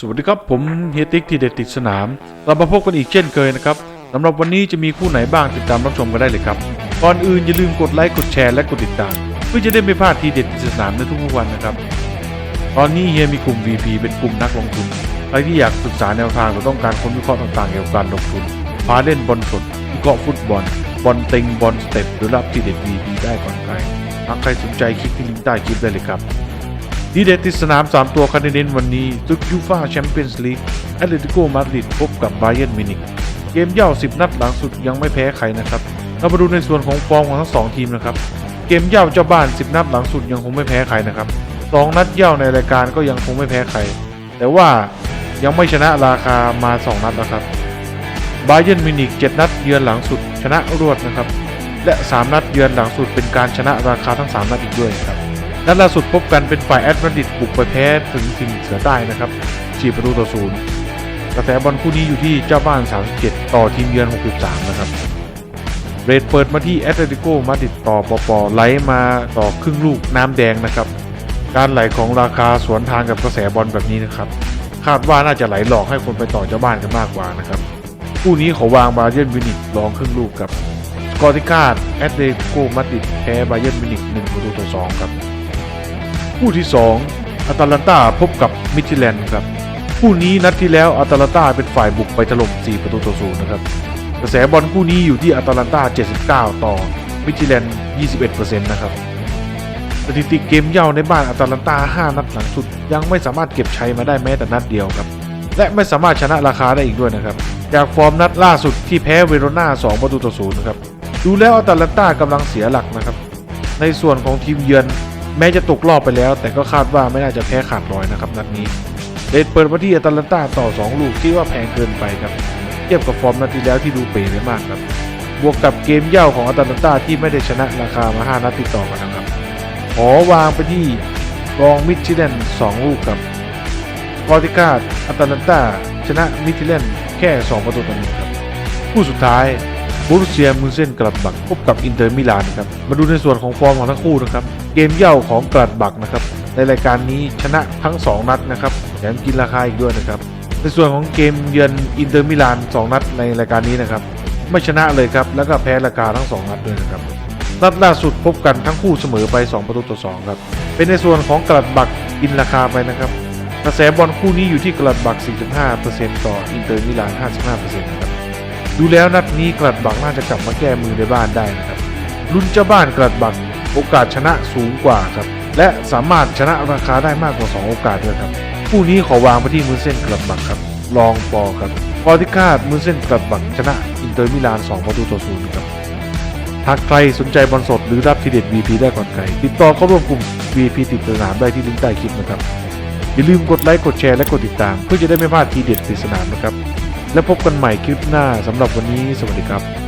สวัสดีครับ ผมเฮียติ๊กที่เด็ดติดสนาม เรามาพบกันอีกเช่นเคยนะครับสำหรับวันนี้จะมีคู่ไหนบ้างติดตามรับชมกันได้เลยครับก่อนอื่นอย่าลืมกดไลค์กดแชร์และกดติดตาม เพื่อจะได้ไม่พลาดทีเด็ดติดสนามในทุกๆวันนะครับ ตอนนี้เฮียมีกลุ่ม VP เป็นกลุ่มนักลงทุนใครที่อยากศึกษาแนวทางหรือต้องการค้นวิเคราะห์ต่างๆเกี่ยวกับการลงทุนพาเล่นบอลสดวิเคราะห์ฟุตบอลบอลเต็งบอลสเต็ปหรือรับทีเด็ด VP ได้ก่อนใครหากใครสนใจคลิกที่ลิงก์ใต้คลิปได้เลยครับ ดีเด็ดติดสนาม 3 ตัวคะแนนเน้นวันนี้ซุกยูฟาแชมเปี้ยนส์ลีกแอตเลติโกมาดริดพบกับไบเย r n นมินิกเกมเย่า 10 นัดหลังสุดยังไม่แพ้ใครนะครับเรามาดูในส่วนของฟอร์มของทั้งสองทีมนะครับเกมเย่าเจ้าบ้าน 10 นัดหลังสุดยังคงไม่แพ้ใครนะครับสองนัดเย่าในรายการก็ยังคงไม่แพ้ใคร แต่ว่ายังไม่ชนะราคามา 2 นัดนะครับไบเย r n นมินิก7นัดเยือนหลังสุดชนะรวดนะครับและ 3 นัดเยือนหลังสุดเป็นการชนะราคาทั้ง 3 นัดอีกด้วยครับ นัดล่าสุดพบกันเป็นฝ่ายแอตมาดริดบุกไปแพ้ถึงทีมเสือใต้นะครับ4ประตูต่อศูนย์กระแสบอลคู่นี้อยู่ที่เจ้าบ้าน 37 ต่อทีมเยือน 63 นะครับ เรดเปิดมาที่แอตเลติโกมาดริดต่อปอปอไหลมาต่อครึ่งลูกน้ำแดงนะครับ การไหลของราคาสวนทางกับกระแสบอลแบบนี้นะครับ คาดว่าน่าจะไหลหลอกให้คนไปต่อเจ้าบ้านกันมากกว่านะครับ คู่นี้เขาวางบาเยนมินิกรองครึ่งลูกครับ สกอร์ที่คาดแอตเลติโกมาดริดแพ้บาเยนมินิก1ประตูต่อ2ครับ คู่ที่2อัตแลนตาพบกับมิทิแลนด์ครับคู่นี้นัดที่แล้วอัตแลนตาเป็นฝ่ายบุกไปถล่ม4 ประตูต่อศูนย์นะครับกระแสบอลคู่นี้อยู่ที่อัตแลนตา 79 ต่อมิทิแลนด์21%นะครับสถิติเกมเย่าในบ้านอัตแลนตา 5 นัดหลังสุด ยังไม่สามารถเก็บชัยมาได้แม้แต่นัดเดียวครับและไม่สามารถชนะราคาได้อีกด้วยนะครับจากฟอร์มนัดล่าสุดที่แพ้เวโรนา2 ประตูต่อศูนย์นะครับดูแล้วอัตแลนตากำลังเสียหลักนะครับในส่วนของทีมเยือน แม้จะตกรอบไปแล้ว แต่ก็คาดว่าไม่น่าจะแพ้ขาดลอยนะครับนัดนี้เดดเปิดมาที่อตแลนตาต่อ 2 ลูกที่ว่าแพงเกินไปครับ เทียบกับฟอร์มนัดที่แล้วที่ดูเป๋ไปมากครับ บวกกับเกมเย่าของอตแลนตาที่ไม่ได้ชนะราคามา 5 นัดติดต่อกันนะครับขอวางไปที่รองมิชิแลน 2 ลูกครับกอติกาอัตแลนตาชนะมิชิแลนแค่ 2 ประตูต่อหนึ่งครับ คู่สุดท้าย บรูเซียมูเซนกลัดบักพบกับอินเตอร์มิลานครับมาดูในส่วนของฟอร์มของทั้งคู่นะครับเกมเย่าของกลัดบักนะครับในรายการนี้ชนะทั้ง 2 นัดนะครับแถมกินราคาอีกด้วยนะครับในส่วนของเกมเยือนอินเตอร์มิลาน 2 นัดในรายการนี้นะครับไม่ชนะเลยครับแล้วก็แพ้ราคาทั้ง 2 นัดด้วยนะครับนัดล่าสุดพบกันทั้งคู่เสมอไป 2 ประตูต่อ2ครับเป็นในส่วนของกลัดบักกินราคาไปนะครับกระแสบอลคู่นี้อยู่ที่กลัดบัก 4.5%ต่ออินเตอร์มิลาน 55%ครับ ดูแล้วนัดนี้กลัดบักน่าจะกลับมาแก้มือในบ้านได้นะครับลุ้นเจ้าบ้านกลัดบักโอกาสชนะสูงกว่าครับและสามารถชนะราคาได้มากกว่า 2 โอกาสด้วยครับคู่นี้ขอวางไปที่มือเส้นกลัดบักครับลองปอครับปอที่คาดมือเส้นกลัดบักชนะอินเตอร์มิลาน 2 ประตูต่อศูนย์ครับหากใครสนใจบอลสดหรือรับทีเด็ด VP ได้ก่อนใครติดต่อเข้าร่วมกลุ่ม VP ติดสนามได้ที่ลิงก์ใต้คลิปนะครับอย่าลืมกดไลค์กดแชร์และกดติดตาม เพื่อจะได้ไม่พลาดทีเด็ดติดสนามนะครับ และพบกันใหม่คลิปหน้าสำหรับวันนี้สวัสดีครับ